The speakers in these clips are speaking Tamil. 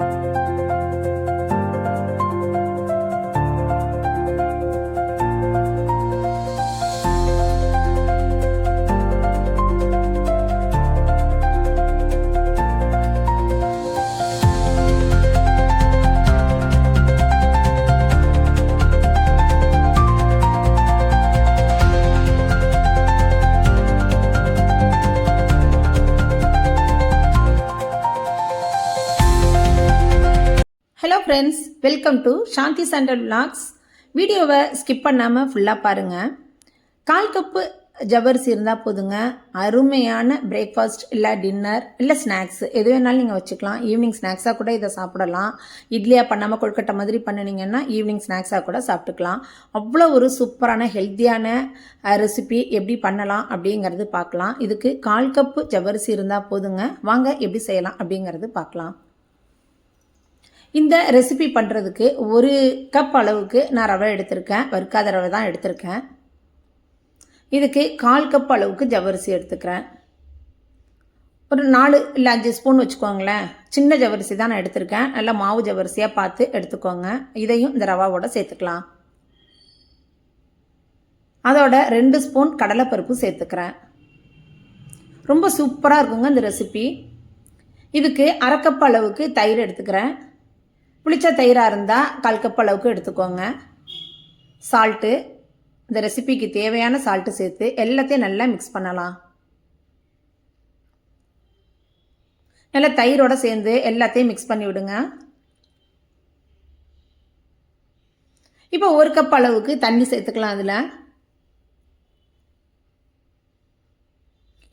you hello friends welcome to Shanthi sandal vlogs வீடியோவை ஸ்கிப் பண்ணாமல் ஃபுல்லாக பாருங்கள் கால் கப்பு ஜவ்வரிசி இருந்தால் போதுங்க. அருமையான பிரேக்ஃபாஸ்ட் இல்லை டின்னர் இல்லை ஸ்நாக்ஸ் எது வேணாலும் நீங்கள் வச்சுக்கலாம். ஈவினிங் ஸ்நாக்ஸாக கூட இதை சாப்பிடலாம். இட்லியாக பண்ணாமல் கொழுக்கட்டை மாதிரி பண்ணினீங்கன்னா ஈவினிங் ஸ்நாக்ஸாக கூட சாப்பிட்டுக்கலாம். அவ்வளோ ஒரு சூப்பரான ஹெல்த்தியான ரெசிபி எப்படி பண்ணலாம் அப்படிங்கிறது பார்க்கலாம். இதுக்கு கால் கப்பு ஜவ்வரிசி இருந்தால் போதுங்க. வாங்க எப்படி செய்யலாம் அப்படிங்கிறது பார்க்கலாம். இந்த ரெசிபி பண்ணுறதுக்கு ஒரு கப் அளவுக்கு நான் ரவை எடுத்திருக்கேன். வறுக்காத ரவை தான் எடுத்திருக்கேன். இதுக்கு கால் கப் அளவுக்கு ஜவரிசி எடுத்துக்கிறேன். ஒரு நாலு இல்லை அஞ்சு ஸ்பூன் வச்சுக்கோங்களேன். சின்ன ஜவரிசி தான் நான் எடுத்திருக்கேன். நல்லா மாவு ஜவரிசியாக பார்த்து எடுத்துக்கோங்க. இதையும் இந்த ரவாவோட சேர்த்துக்கலாம். அதோட ரெண்டு ஸ்பூன் கடலைப்பருப்பு சேர்த்துக்கிறேன். ரொம்ப சூப்பராக இருக்குங்க இந்த ரெசிபி இதுக்கு அரைக்கப் அளவுக்கு தயிர் எடுத்துக்கிறேன். புளிச்ச தயிராக இருந்தால் கால் கப் அளவுக்கு எடுத்துக்கோங்க. சால்ட்டு. இந்த ரெசிபிக்கு தேவையான சால்ட்டு சேர்த்து எல்லாத்தையும் நல்லா மிக்ஸ் பண்ணலாம். நல்லா தயிரோட சேர்ந்து எல்லாத்தையும் மிக்ஸ் பண்ணி விடுங்க. இப்போ ஒரு கப் அளவுக்கு தண்ணி சேர்த்துக்கலாம் அதில்.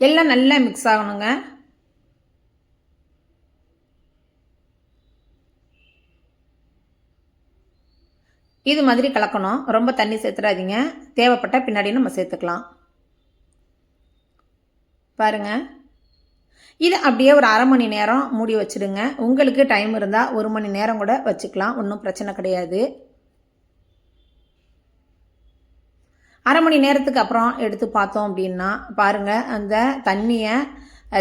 எல்லாம் நல்லா மிக்ஸ் ஆகணுங்க. இது மாதிரி கலக்கணும். ரொம்ப தண்ணி சேர்த்துடாதீங்க தேவைப்பட்ட பின்னாடி நம்ம சேர்த்துக்கலாம். பாருங்கள் இது அப்படியே ஒரு அரை மணி நேரம் மூடி வச்சுடுங்க. உங்களுக்கு டைம் இருந்தால் ஒரு மணி நேரம் கூட வச்சுக்கலாம். ஒன்றும் பிரச்சனை கிடையாது. அரை மணி நேரத்துக்கு அப்புறம் எடுத்து பார்த்தோம் அப்படின்னா பாருங்கள் அந்த தண்ணியை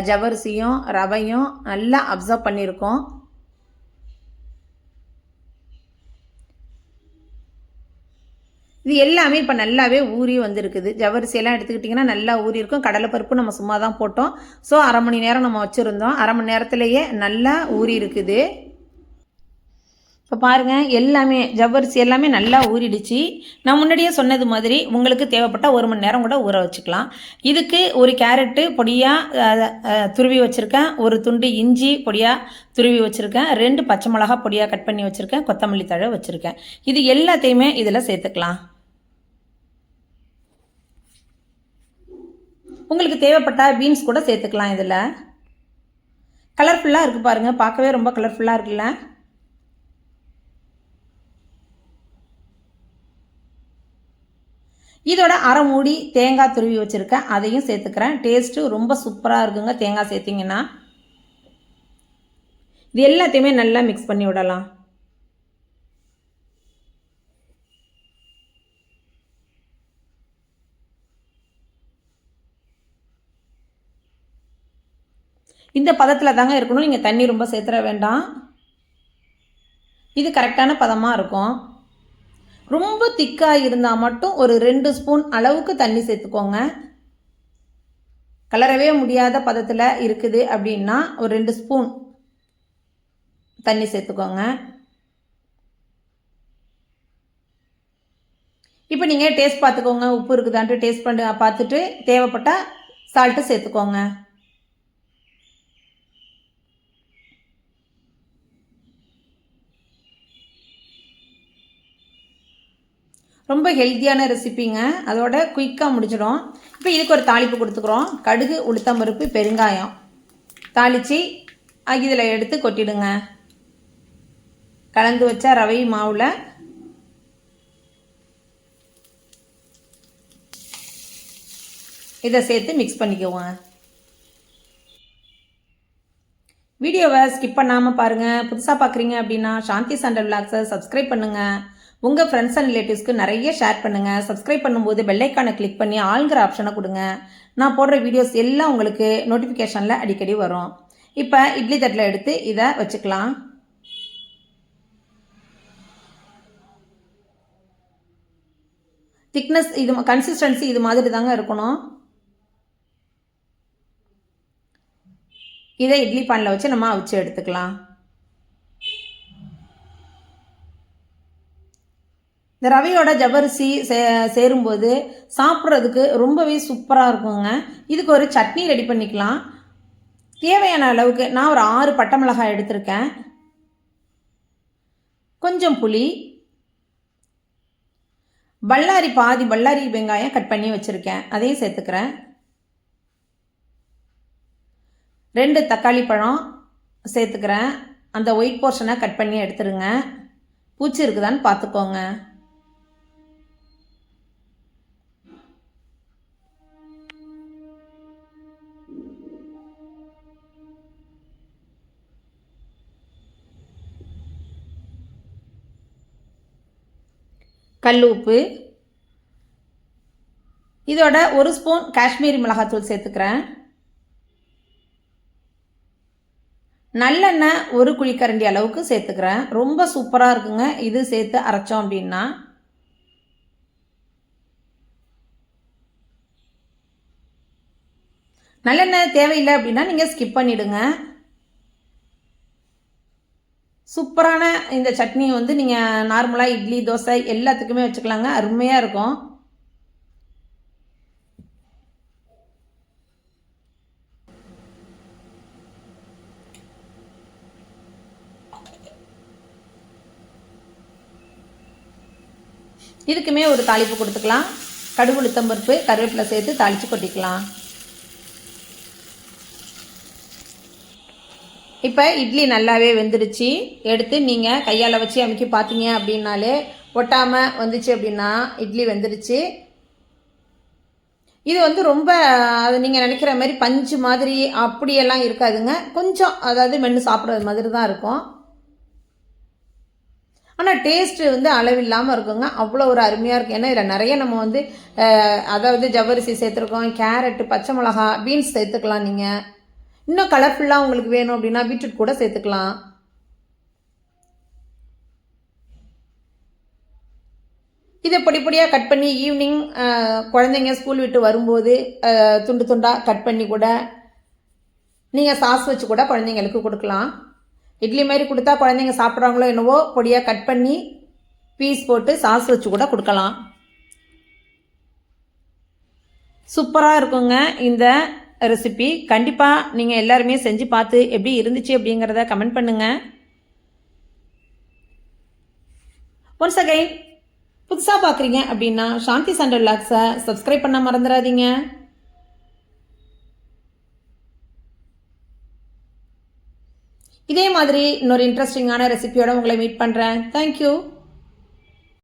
ஜவரிசியும் ரவையும் நல்லா அப்சர்வ் பண்ணியிருக்கோம். இது எல்லாமே இப்போ நல்லாவே ஊறி வந்திருக்குது. ஜவரிசியெல்லாம் எடுத்துக்கிட்டிங்கன்னா நல்லா ஊறி இருக்கும். கடலைப்பருப்பு நம்ம சும்மா தான் போட்டோம். ஸோ அரை மணி நேரம் நம்ம வச்சுருந்தோம். அரை மணி நேரத்துலேயே நல்லா ஊறி இருக்குது. இப்போ பாருங்கள் எல்லாமே ஜவ்வரிசி எல்லாமே நல்லா ஊறிடுச்சு. நான் முன்னாடியே சொன்னது மாதிரி உங்களுக்கு தேவைப்பட்டால் ஒரு மணி நேரம் கூட ஊற வச்சுக்கலாம். இதுக்கு ஒரு கேரட்டு பொடியாக துருவி வச்சுருக்கேன். ஒரு துண்டு இஞ்சி பொடியாக துருவி வச்சுருக்கேன். ரெண்டு பச்சை மிளகா பொடியாக கட் பண்ணி வச்சுருக்கேன். கொத்தமல்லி தழை வச்சுருக்கேன். இது எல்லாத்தையுமே இதில் சேர்த்துக்கலாம். உங்களுக்கு தேவைப்பட்ட பீன்ஸ் கூட சேர்த்துக்கலாம் இதில். கலர்ஃபுல்லாக இருக்குது பாருங்கள் பார்க்கவே ரொம்ப கலர்ஃபுல்லாக இருக்குல்ல. இதோட அரை மூடி தேங்காய் துருவி வச்சுருக்கேன். அதையும் சேர்த்துக்கிறேன். டேஸ்ட்டு ரொம்ப சூப்பராக இருக்குங்க. தேங்காய் சேர்த்திங்கன்னா. இது எல்லாத்தையுமே நல்லா மிக்ஸ் பண்ணி விடலாம். இந்த பதத்தில் தாங்க இருக்கணும். நீங்கள் தண்ணி ரொம்ப சேர்த்துற வேண்டாம். இது கரெக்டான பதமாக இருக்கும். ரொம்ப திக்காக இருந்தால் மட்டும் ஒரு ரெண்டு ஸ்பூன் அளவுக்கு தண்ணி சேர்த்துக்கோங்க. கலரவே முடியாத பதத்தில் இருக்குது அப்படின்னா ஒரு ரெண்டு ஸ்பூன் தண்ணி சேர்த்துக்கோங்க. இப்போ நீங்கள் டேஸ்ட் பார்த்துக்கோங்க உப்பு இருக்குதான்ட்டு டேஸ்ட் பண்ணி பார்த்துட்டு தேவைப்பட்டால் சால்ட்டு சேர்த்துக்கோங்க. ரொம்ப ஹெல்த்தியான ரெசிபிங்க அதோட குயிக்காக முடிச்சிடும் இப்போ இதுக்கு ஒரு தாளிப்பு கொடுத்துக்குறோம். கடுகு உளுத்தம் பருப்பு பெருங்காயம். தாளித்து இதில் எடுத்து கொட்டிடுங்க. கலந்து வச்ச ரவை மாவில் இதை சேர்த்து மிக்ஸ் பண்ணிக்குவோங்க வீடியோவை ஸ்கிப் பண்ணாமல் பாருங்கள் புதுசாக பார்க்குறீங்க அப்படின்னா சாந்தி சண்டல் விளாக்ஸை சப்ஸ்கிரைப் பண்ணுங்கள் உங்கள் ஃப்ரெண்ட்ஸ் அண்ட் ரிலேட்டிவ்ஸ்க்கு நிறைய ஷேர் பண்ணுங்கள் சப்ஸ்கிரைப் பண்ணும்போது பெல்லைக்கானை கிளிக் பண்ணி ஆளுங்கிற ஆப்ஷனை கொடுங்க. நான் போடுற வீடியோஸ் எல்லாம் உங்களுக்கு நோட்டிஃபிகேஷனில் அடிக்கடி வரும். இப்போ இட்லி தட்டில் எடுத்து இதை வச்சுக்கலாம். திக்னஸ் இது கன்சிஸ்டன்சி இது மாதிரி தாங்க இருக்கணும். இதை இட்லி பானில் வச்சு நம்ம அவிச்சு எடுத்துக்கலாம். இந்த ரவையோட ஜவ்வரிசி சே சேரும்போது சாப்பிட்றதுக்கு ரொம்பவே சூப்பராக இருக்குங்க. இதுக்கு ஒரு சட்னி ரெடி பண்ணிக்கலாம். தேவையான அளவுக்கு நான் ஒரு ஆறு பட்டை மிளகாய் எடுத்திருக்கேன். கொஞ்சம் புளி. பல்லாரி பாதி பல்லாரி வெங்காயம் கட் பண்ணி வச்சுருக்கேன். அதையும் சேர்த்துக்கிறேன். ரெண்டு தக்காளி பழம் சேர்த்துக்கிறேன். அந்த ஒயிட் போர்ஷனை கட் பண்ணி எடுத்துருங்க. பூச்சி இருக்குதான்னு பார்த்துக்கோங்க. கல் உப்பு இதோட ஒரு ஸ்பூன் காஷ்மீரி மிளகாத்தூள் சேர்த்துக்கிறேன். நல்லெண்ணெய் ஒரு குழிக்கரண்டி அளவுக்கு சேர்த்துக்கிறேன். ரொம்ப சூப்பராக இருக்குங்க. இது சேர்த்து அரைச்சோம் அப்படின்னா. நல்லெண்ணெய் தேவையில்லை அப்படின்னா நீங்கள் ஸ்கிப் பண்ணிவிடுங்க சூப்பரான இந்த சட்னி வந்து நீங்கள் நார்மலாக இட்லி தோசை எல்லாத்துக்குமே வச்சுக்கலாங்க. அருமையாக இருக்கும். இதுக்குமே ஒரு தாளிப்பு கொடுத்துக்கலாம். கடுகு உளுத்தம்பருப்பு கருவேப்பிலை சேர்த்து தாளித்து கொட்டிக்கலாம். இப்போ இட்லி நல்லாவே வெந்துடுச்சு. எடுத்து நீங்கள் கையால் வச்சு அமைக்கி பார்த்தீங்க அப்படின்னாலே ஒட்டாமல் வந்துச்சு அப்படின்னா இட்லி வெந்துடுச்சு. இது வந்து ரொம்ப அது நீங்கள் நினைக்கிற மாதிரி பஞ்சு மாதிரி அப்படியெல்லாம் இருக்காதுங்க. கொஞ்சம் அதாவது மென்று சாப்பிட்றது மாதிரி தான் இருக்கும். ஆனால் டேஸ்ட்டு வந்து அளவில்லாமல் இருக்குங்க. அவ்வளோ ஒரு அருமையாக இருக்கும் ஏன்னா இதில் நிறைய நம்ம வந்து அதாவது ஜவ்வரிசி சேர்த்துருக்கோம் கேரட்டு பச்சை மிளகா பீன்ஸ் சேர்த்துக்கலாம் நீங்கள் இன்னும் கலர்ஃபுல்லாக உங்களுக்கு வேணும் அப்படின்னா பீட்ரூட் கூட சேர்த்துக்கலாம். இதை பொடி பொடியாக கட் பண்ணி ஈவினிங் குழந்தைங்க ஸ்கூல் விட்டு வரும்போது துண்டு துண்டாக கட் பண்ணி கூட நீங்கள் சாஸ் வச்சு கூட குழந்தைங்களுக்கு கொடுக்கலாம். இட்லி மாதிரி கொடுத்தா குழந்தைங்க சாப்பிட்றாங்களோ என்னவோ பொடியாக கட் பண்ணி பீஸ் போட்டு சாஸ் வச்சு கூட கொடுக்கலாம். சூப்பராக இருக்குங்க இந்த ரெசிபி கண்டிப்பாக நீங்கள் எல்லாருமே செஞ்சு பார்த்து எப்படி இருந்துச்சு அப்படிங்கிறத கமெண்ட் பண்ணுங்கள் ஒன்ஸ் அகைன் புதுசாக பார்க்குறீங்க அப்படின்னா சாந்தி சண்டர் லாக்ஸை சப்ஸ்கிரைப் பண்ண மறந்துடாதீங்க. இதே மாதிரி இன்னொரு இன்ட்ரெஸ்டிங்கான ரெசிபியோட உங்களை மீட் பண்ணுறேன் தேங்க்யூ